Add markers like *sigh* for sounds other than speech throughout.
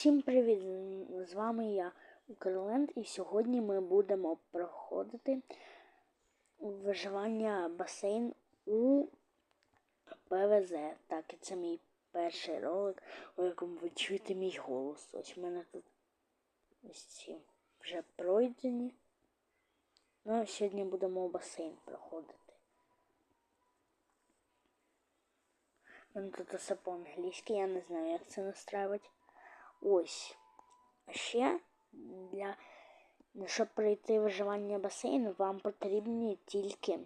Всім привіт! З вами я, Укрленд, і сьогодні ми будемо проходити виживання басейн у ПВЗ. Так, це мій перший ролик, у якому ви чуєте мій голос. Ось в мене тут ось ці вже пройдені. Ну, сьогодні будемо басейн проходити. У мене тут все по-англійськи, я не знаю, як це настраювати. Ось. А ще для щоб пройти виживання басейну, вам потрібні тільки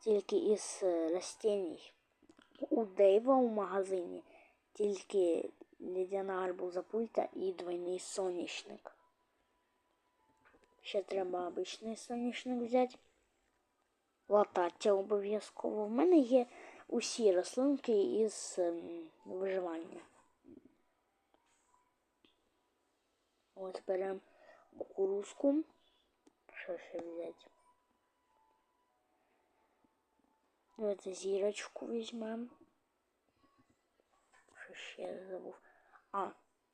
тільки із растінь. У Дейва у магазині тільки лідяна арбуза пульта і двойний соняшник. Ще треба обичний соняшник взяти. Латаття обов'язково. В мене є усі рослинки із ем, виживання. Ось беремо кукурузку. Що ще взяти? Давайте зірочку візьмемо. Що ще я забув? А,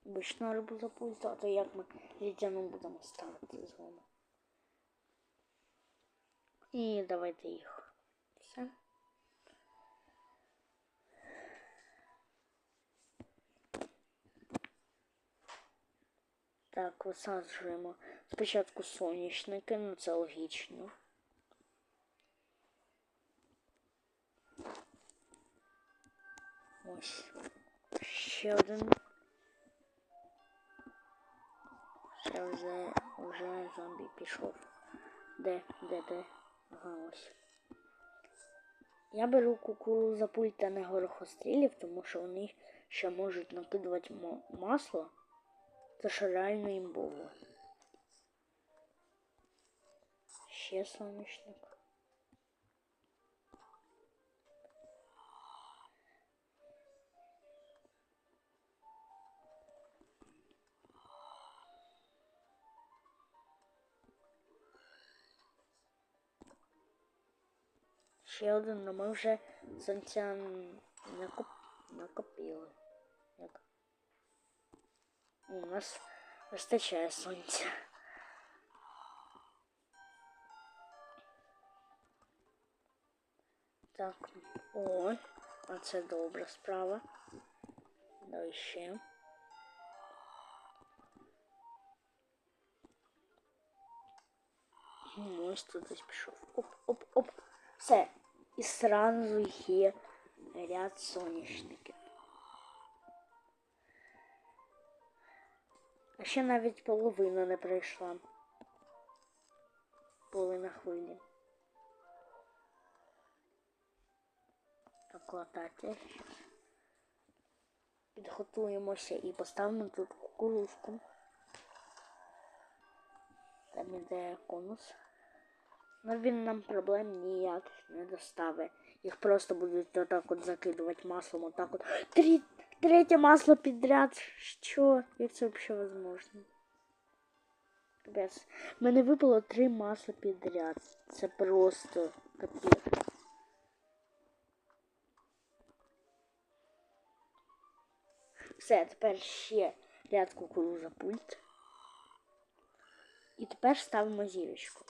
обична арбуза пульта, а то як ми лідяну будемо ставити з вами. І давайте їх. Так, висаджуємо спочатку соняшники, ну це логічно. Ось. Ще один. Ще вже, вже зомбі пішов. Де, де, де? Ага, ось. Я беру кукуруза пульта не горохострілів, тому що вони ще можуть накидувати масло. Це ж реально імбово. Ще сонячник. Ще один, але ми вже сонця накоп... накопили. Як? У нас вистачає сонця. Так, о, а це добра справа. Давай ще. Ось тут десь пішов. Оп-оп-оп. Все. І сразу є ряд соняшників. А ще навіть половина не пройшла. Половина хвилі. Так, латати. Підготуємося і поставимо тут кукурузку. Там іде конус. Но він нам проблем ніяких не доставить. Їх просто будуть отак от закидувати маслом, отак от. Три, третє масло підряд. Що? Як це взагалі возможно? У мене випало три масла підряд. Це просто капець. Все, тепер ще ряд кукуруза пульт. І тепер ставимо зірочку.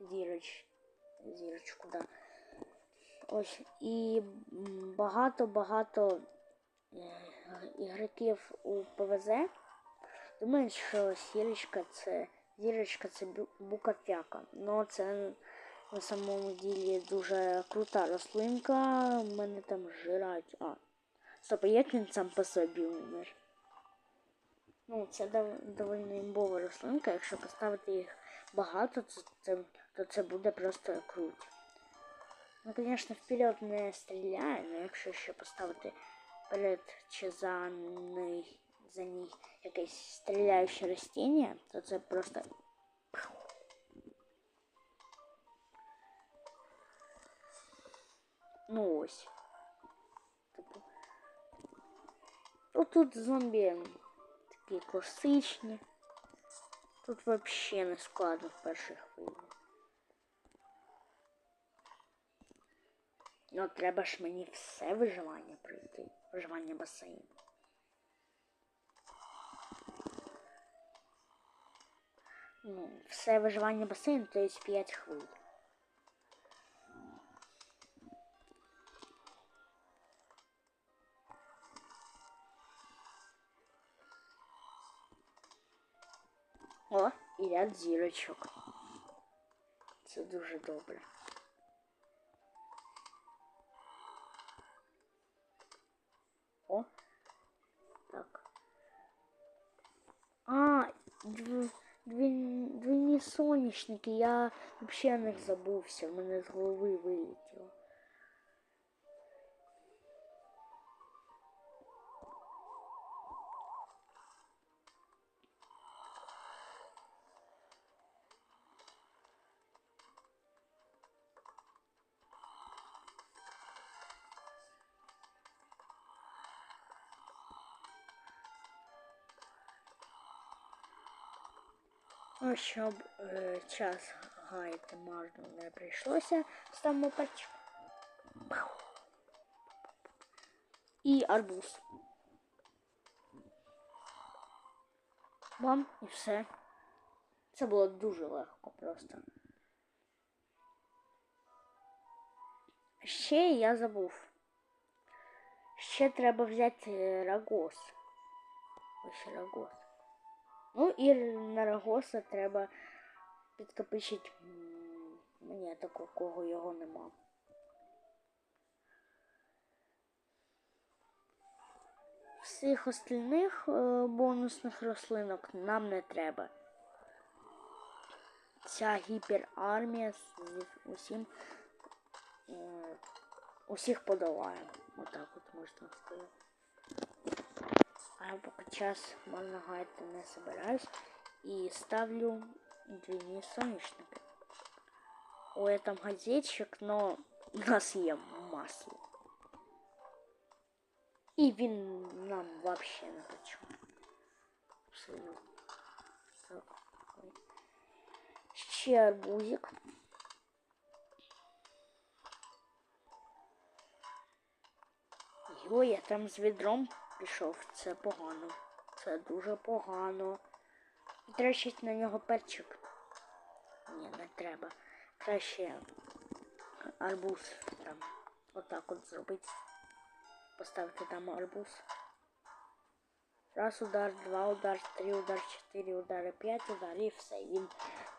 Зіроч. Зірочку, да. Ось. І багато-багато ігроків у ПВЗ думають, що зірочка це зірочка це букафяка. Ну це на самому ділі дуже крута рослинка. У мене там жирають. А, стоп, як він сам по собі умер? Ну, це доволі імбова рослинка, якщо поставити їх багато, то це, то це буде просто круто. Ну, звісно, вперед не стріляє, але якщо ще поставити перед чи за ній, за ній якесь стріляюче растіння, то це просто. Ну ось. Типу. Тут зомбі такі класичні. Тут взагалі не складно в перших хвилі. Ну, треба ж мені все виживання пройти. Вживання бассейн. Ну, все виживання бассейн, то есть 5 хвиль. О, і ряд зірочок. Это очень добре. А, дв, дві, двійні сонячники. Я взагалі не забувся, в мене з голови вилетіло. Ну, щоб е, час гаяти марно не прийшлося, ставимо пальчик. І арбуз. Бам, і все. Це було дуже легко просто. Ще я забув. Ще треба взяти рагос. Ось рагос. Ну і на рагоса треба підкопичити мені такого, кого його нема. Всіх остальних е, бонусних рослинок нам не треба. Ця гіперармія з усім е, усіх подолає. Отак от можна сказати. А я поки час можна гаяти не собираюсь. І ставлю двійні соняшники. Ой, там газетчик, но у нас є масло. І він нам вообще не почему. Абсолютно. Так. ой. Ще арбузик. Йо, я там з відром Пішов. Це погано. Це дуже погано. Трещить на нього перчик. Ні, не треба. Краще арбуз там. Отак от зробити. Поставити там арбуз. Раз удар, два удар, три удар, чотири удари, п'ять ударів і все. Він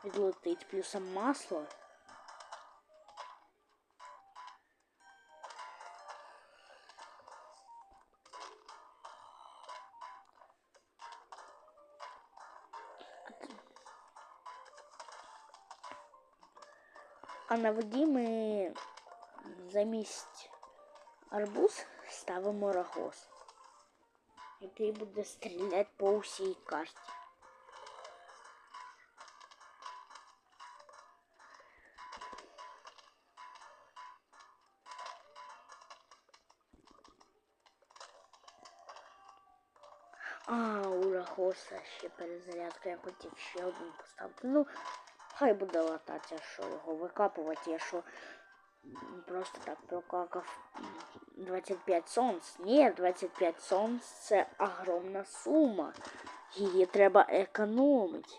відлетить. Плюсом масло. А на воді ми замість арбуз ставимо рогоз, який буде стріляти по усій карті. А, у Рагоса ще перезарядка, я хотів ще один поставити. Ну, хай буде лататися, що його викапувати, я що просто так прокакав 25 сонц. Ні, 25 сонц це огромна сума. Її треба економити.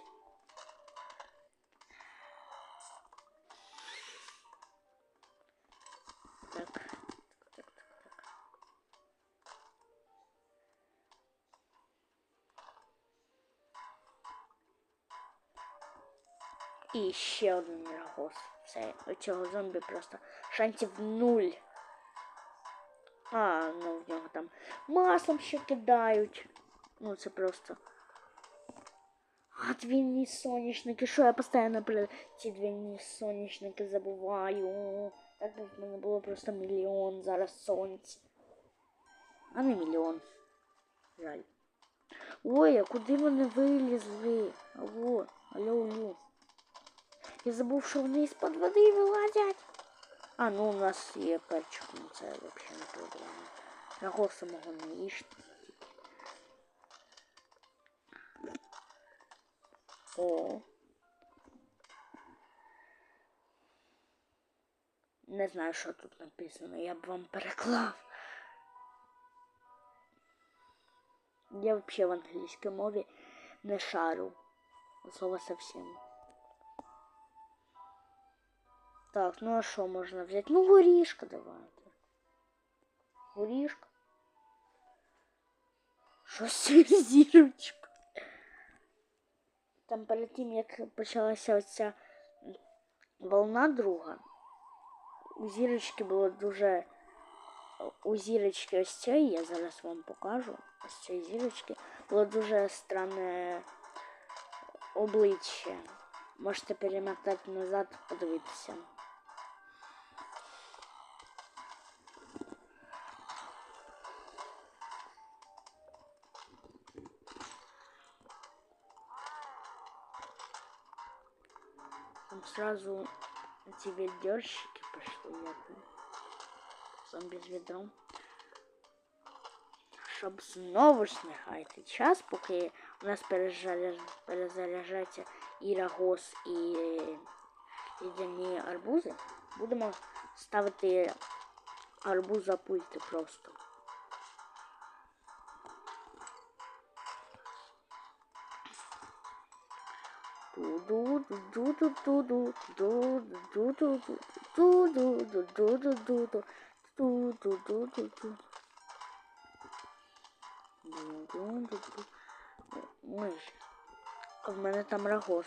І ще один рагоз. Все, у цього зомбі просто шансів нуль. А, ну в нього там маслом ще кидають. Ну це просто. А двійні соняшники. Що я постійно про ці двійні соняшники забуваю. Так би в було просто мільйон зараз сонць. А не мільйон. Жаль. Ой, а куди вони вилізли? Алло, алло, алло. Я забув, що вони з-під води вилазять. А, ну у нас є перчик, ну це взагалі не проблема. Рагу самого не їжте. О. Не знаю, що тут написано, я б вам переклав. Я взагалі в англійській мові не шарю. От Слова совсем. Так, ну а що можна взяти? Ну, горішка давайте. Горішка. Що з цією? Там перед тим, як почалася оця волна друга, у зірочки було дуже. У зірочки ось цієї, я зараз вам покажу. Ось цієї зірочки було дуже странне обличчя. Можете перемотати назад, подивитися. Сразу эти ведерщики пошли, як вони. зомбі з відром. Щоб знову ж не час, поки у нас перезаряж... перезаряджається і рагос, і рідяні арбузи, будемо ставити арбуза пульти просто. Ой, а в мене там рагос.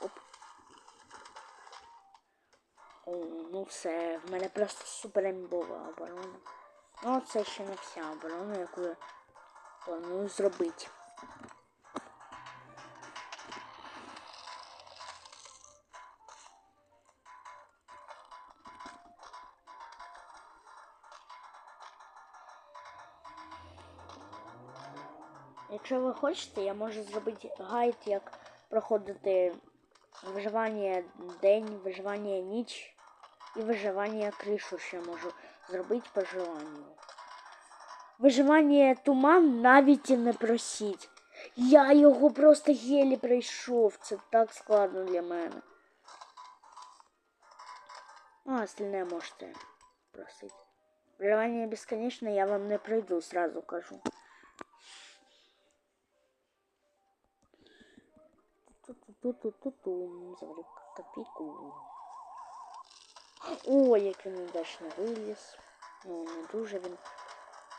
Оп. О, ну все, в мене просто супер імбова оборона. Ну, це ще не вся оборона, яку я планую зробити. Якщо ви хочете, я можу зробити гайд, як проходити виживання день, виживання ніч і виживання кришу ще можу зробити по желанню. Виживання туман навіть і не просіть. Я його просто єлі пройшов. Це так складно для мене. А, остальне можете просити. Виживання безконечне я вам не пройду, сразу кажу. Ту-ту-ту-ту-ту. Заварю копійку. Ой, як він удачно виліз. Ну, не дуже він.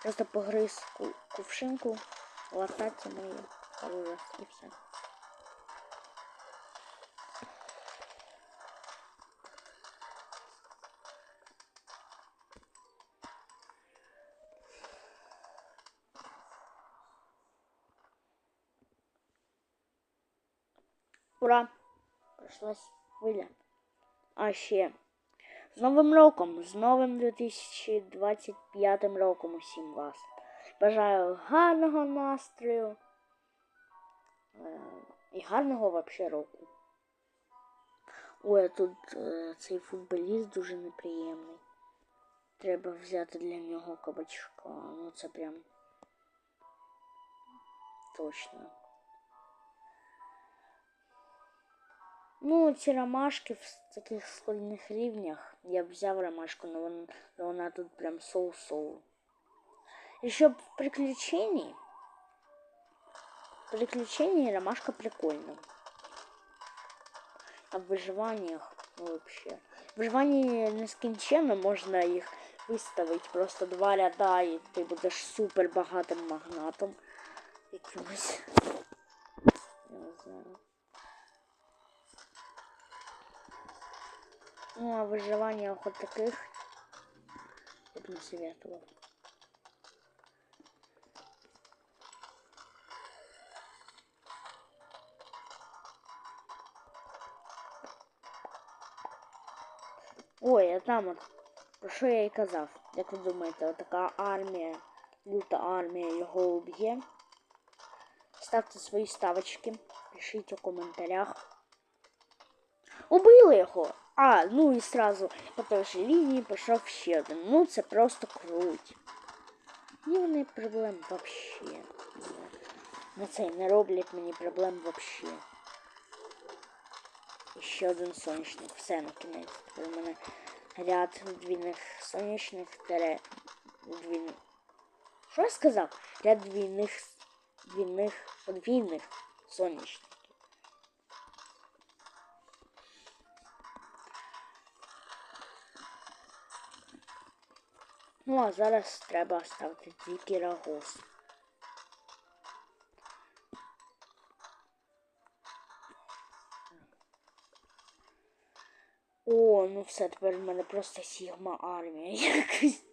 Просто погриз кувшинку, лататься мої раз і все. Ура! Пройшлась хвиля. А ще з Новим роком, з новим 2025 роком усім вас. Бажаю гарного настрою е, і гарного вообще року. Ой, а тут е, цей футболіст дуже неприємний. Треба взяти для нього кабачка. Ну це прям точно. Ну, ці ромашки в таких складних рівнях. Я б ромашку, но вона, но вона тут прям соу-соу. І в приключенні. В приключенні ромашка прикольна. А в виживаннях, ну вообще. В виживанні нескінченно можна їх виставити. Просто два ряда і ти будеш супер багатим магнатом. Якимось. Я не знаю. Ну, а выживание хоть таких я бы не советовал. Ой, а там от, про що я і казав? Як ви думаєте, така армія, люта армія його уб'є? Ставте свої ставочки, пишіть у коментарях. Убили його! А, ну і сразу по той же лінії пішов ще один. Ну це просто круть. Вони проблем вообще. На це не роблять мені проблем вообще. Ще один сонячник. Все на кінець. Тепер у мене ряд двійних сонячних тере. Двійних. Що я сказав? Ряд двійних двійних подвійних сонячників. Ну, а зараз треба ставити тільки рагос. О, ну все, тепер в мене просто Сігма армія *laughs* якась.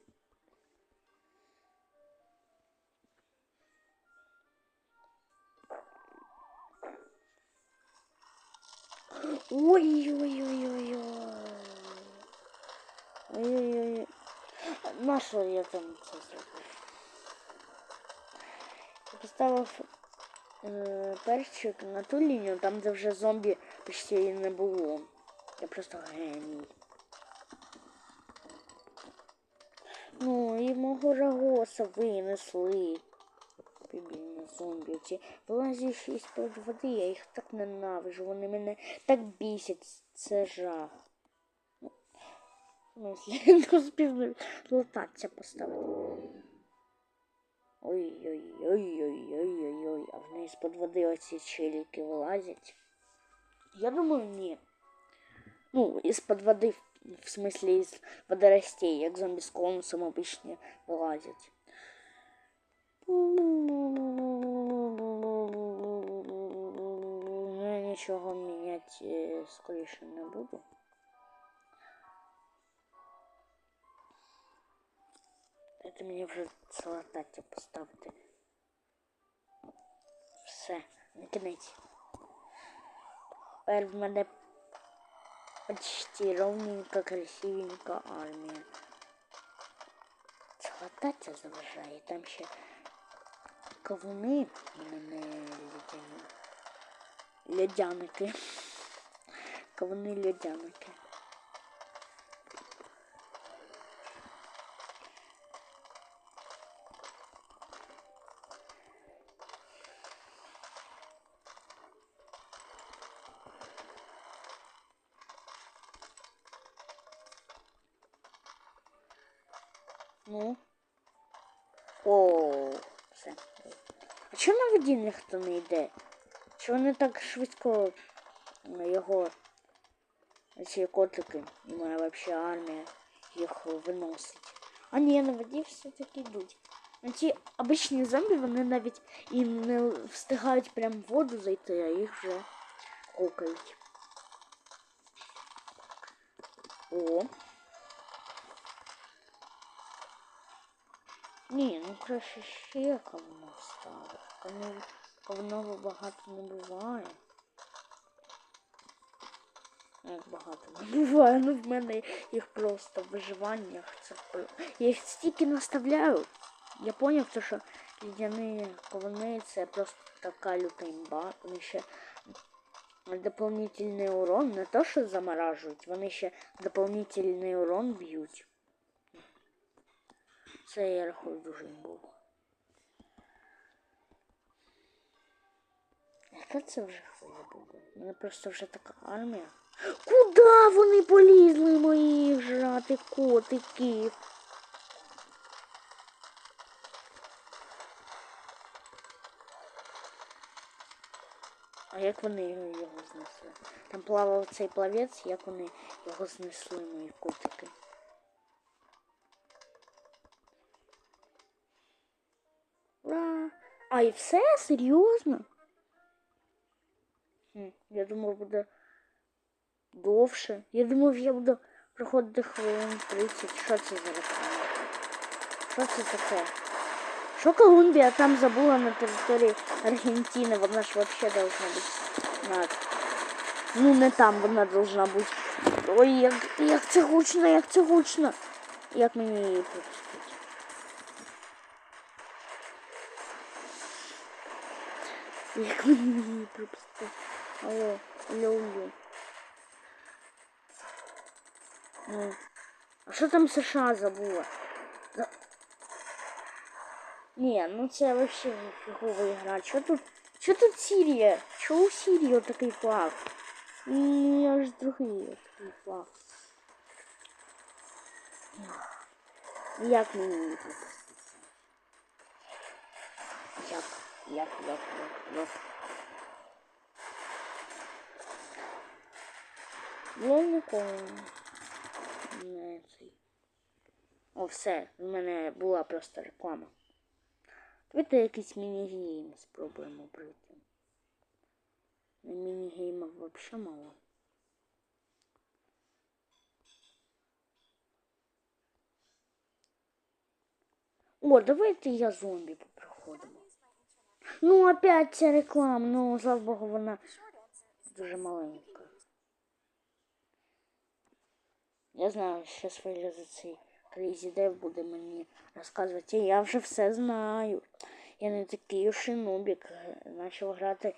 Ой-ой-ой-ой-ой. Ой-ой-ой. На що я там це зробив? Я поставив е, перчик на ту лінію, там де вже зомбі почти і не було. Я просто геній. Ну, і мого рагоса винесли. Бібільні зомбі. Ці вилазячі із-під води, я їх так ненавижу. Вони мене так бісять. Це жах. Ну, успів лотатися поставити. Ой-ой-ой-ой-ой-ой-ой. А вони з-під води оці челіки вилазять. Я думаю, ні. Ну, із-під води, в смислі, із водоростей, як зомбі з конусом обычно вилазять. Я нічого міняти скоріше не буду. Це мені вже салатаття поставити. Все, на кінець. Тепер в мене почти ровненька, красивенька армія. Салатаття заважає, там ще кавуни мене лядяні. Лядяники. Кавуни лядяники. Ну. О, все. А чому на воді ніхто не йде? Чи вони так швидко його ці котики і моя вообще армія їх виносить? А ні, на воді все-таки йдуть. Ну, ці обичні зомбі, вони навіть і не встигають прям в воду зайти, а їх вже кокають. О. Ні, ну краще ще кавуна ставити. Кавуна, кавуного багато не буває. Ну, Як багато не буває, ну в мене їх просто в виживаннях. Це Я їх стільки наставляю. Я поняв, що лідяні кавуни це просто така люта імба. Вони ще дополнительний урон, не то, що заморажують, вони ще дополнительний урон б'ють. Це я рахую дуже був. Яка це вже хвиля буде? У мене просто вже така армія. Куда вони полізли мої жрати котики? А як вони його знесли? Там плавав цей плавець, як вони його знесли, мої котики. А і все? Серйозно? Хм, я думав, буде довше. Я думав, я буду проходити хвилин 30. Що це за реклама? Що це таке? Що Колумбія там забула на території Аргентини? Вона ж вообще должна бути на... Ну не там вона должна бути. Ой, як, як це гучно, як це гучно. Як мені її Як мені її пропустити? Алло, алло, Ну. А що там США забула? За... Ні, ну це вообще фіговий гра. Що тут? Що тут Сирія? Чого у Сирії такий флаг? І аж другий такий флаг. Як мені її пропустити? Як? Як, як, як, як? Цей. О, все, в мене була просто реклама. Давайте якийсь міні-гейм спробуємо пройти. На міні-геймах взагалі мало. О, давайте я зомбі попроходимо. Ну, опять ця реклама, ну, слава Богу, вона дуже маленька. Я знаю, що свої за цей Крейзі Дев буде мені розказувати. Я вже все знаю. Я не такий уж і нубік. Почав грати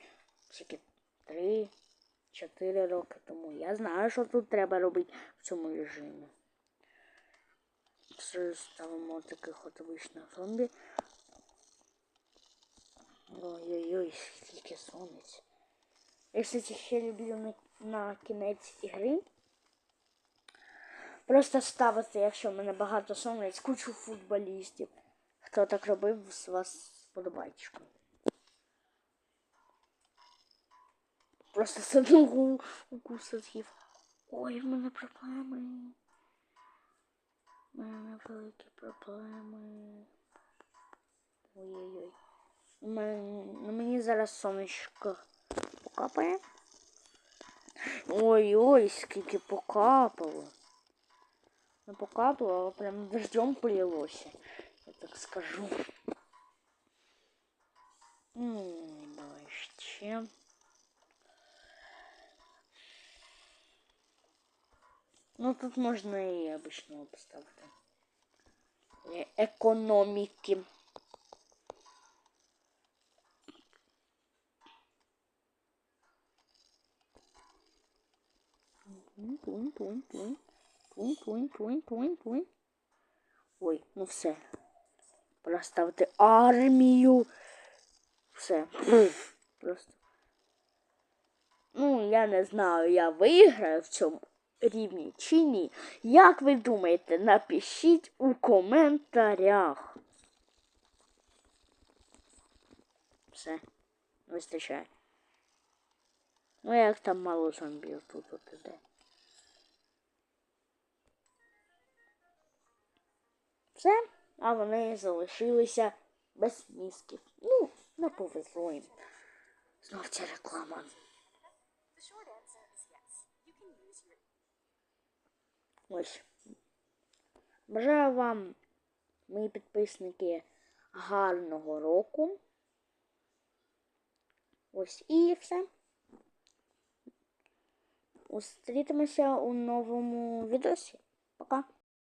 тільки 3-4 роки тому. Я знаю, що тут треба робити в цьому режимі. Все ставимо таких от обичних зомбі. Ой-ой-ой, скільки сонець. Я, кстати, ще люблю на, на кінець ігри. Просто ставити, якщо в мене багато сонець, кучу футболістів. Хто так робив, з вас подобайчиком. Просто з одного укуса з'їв. Ой, в мене проблеми. У мене великі проблеми. Ой-ой-ой. У мене, на мені зараз сонечко покапає. Ой-ой, скільки покапало. Не покапало, а прям дождем полилося, я так скажу. М, Давай ще. Ну тут можна і обичного поставити. Е, Економіки. Пунь, пунь, пунь, пунь. Пунь, пунь, пунь, пунь. Ой, ну все. Пора ставити армію. Все. *clears throat* Просто. Ну, я не знаю, я виграю в цьому рівні чи ні. Як ви думаєте, напишіть у коментарях. Все, вистачає. Ну, як там мало зомбів тут от іде. Все, а вони залишилися без мізків. Ну, не повезло їм. Знов ця реклама. Ось. Бажаю вам, мої підписники, гарного року. Ось і все. Зустрітимося у новому відосі. Пока.